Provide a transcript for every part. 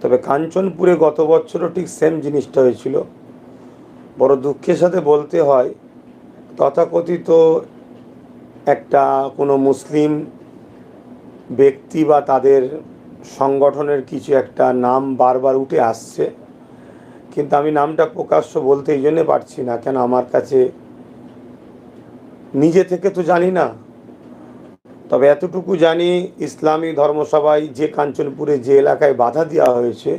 তবে কাঞ্চনপুরে গত বছরও ঠিক সেম জিনিসটা হয়েছিল। বড় দুঃখের সাথে বলতে হয়, তথাকথিত একটা কোনো মুসলিম ব্যক্তি বা তাদের সংগঠনের কিছু একটা নাম বারবার উঠে আসছে। কিন্তু আমি নামটা প্রকাশ্য বলতে এই জন্যে পারছি না, কেন আমার কাছে নিজে থেকে তো জানি না। তবে এতটুকু জানি ইসলামী ধর্মসভায় যে কাঞ্চনপুরে যে এলাকায় বাধা দেওয়া হয়েছে,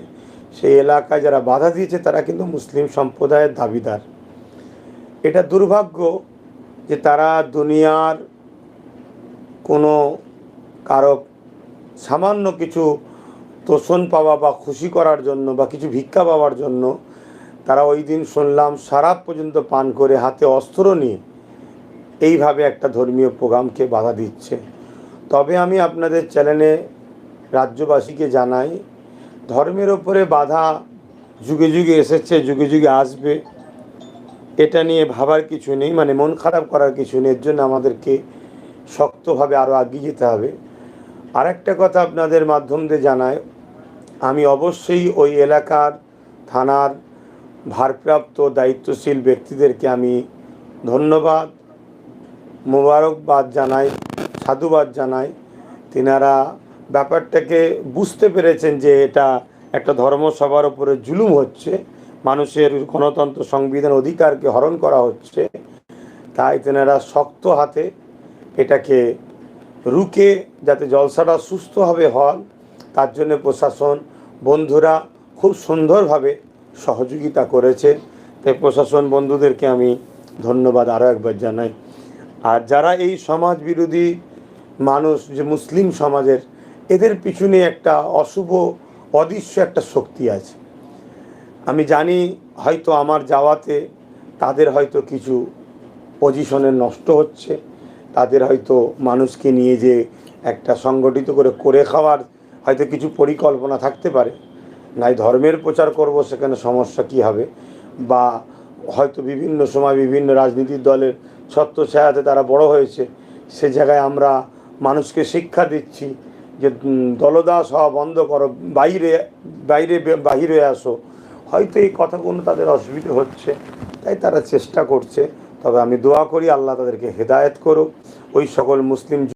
সেই এলাকায় যারা বাধা দিয়েছে তারা কিন্তু মুসলিম সম্প্রদায়ের দাবিদার। এটা দুর্ভাগ্য যে তারা দুনিয়ার কোনো কারও সামান্য কিছু তোষণ পাওয়া বা খুশি করার জন্য বা কিছু ভিক্ষা পাওয়ার জন্য তারা ওই দিন শুনলাম সারাপ পর্যন্ত পান করে হাতে অস্ত্র নিয়ে এইভাবে একটা ধর্মীয় প্রোগ্রামকে বাধা দিচ্ছে। তবে আমি আপনাদের চ্যানেলে রাজ্যবাসীকে জানাই, ধর্মের ওপরে বাধা যুগে যুগে এসেছে, যুগে যুগে আসবে। এটা নিয়ে ভাবার কিছু নেই মানে মন খারাপ করার কিছু নেই, এর জন্য আমাদেরকে শক্তভাবে আরও এগিয়ে যেতে হবে। আরেকটা কথা আপনাদের মাধ্যম দিয়ে জানায় আমি অবশ্যই ওই এলাকার, থানার ভারপ্রাপ্ত দায়িত্বশীল ব্যক্তিদেরকে আমি ধন্যবাদ, মোবারকবাদ জানাই। সাধুবাদ জানাই। তিনারা ব্যাপারটাকে বুঝতে পেরেছেন যে এটা একটা ধর্মসভার উপরে জুলুম হচ্ছে, মানুষের গণতন্ত্র সংবিধান অধিকারকে হরণ করা হচ্ছে। তাই তেনারা শক্ত হাতে এটাকে রুকে যাতে জলসাটা সুস্থভাবে হন, তার জন্য প্রশাসন বন্ধুরা খুব সুন্দরভাবে সহযোগিতা করেছে। তাই প্রশাসন বন্ধুদেরকে আমি ধন্যবাদ আরও একবার জানাই। আর যারা এই সমাজ বিরোধী মানুষ, যে মুসলিম সমাজের, এদের পিছনে একটা অশুভ, অদৃশ্য একটা শক্তি আছে। আমি জানি হয়তো আমার যাওয়াতে তাদের হয়তো কিছু পজিশনে নষ্ট হচ্ছে, তাদের হয়তো মানুষকে নিয়ে যে একটা সংগঠিত করে করে খাওয়ার হয়তো কিছু পরিকল্পনা থাকতে পারে। নাই ধর্মের প্রচার করব, সেখানে সমস্যা কি হবে? বা হয়তো বিভিন্ন সময় বিভিন্ন রাজনীতির দলের ছত্র ছায়াতে তারা বড় হয়েছে, সে জায়গায় আমরা মানুষকে শিক্ষা দিচ্ছি যে দলদাস হওয়া বন্ধ করো, বাইরে বাইরে বাহিরে আসো। হয়তো এই কথাগুলো তাদের অসুবিধে হচ্ছে, তাই তারা চেষ্টা করছে। তবে আমি দোয়া করি আল্লাহ তাদেরকে হেদায়ত করুক। ওই সকল মুসলিম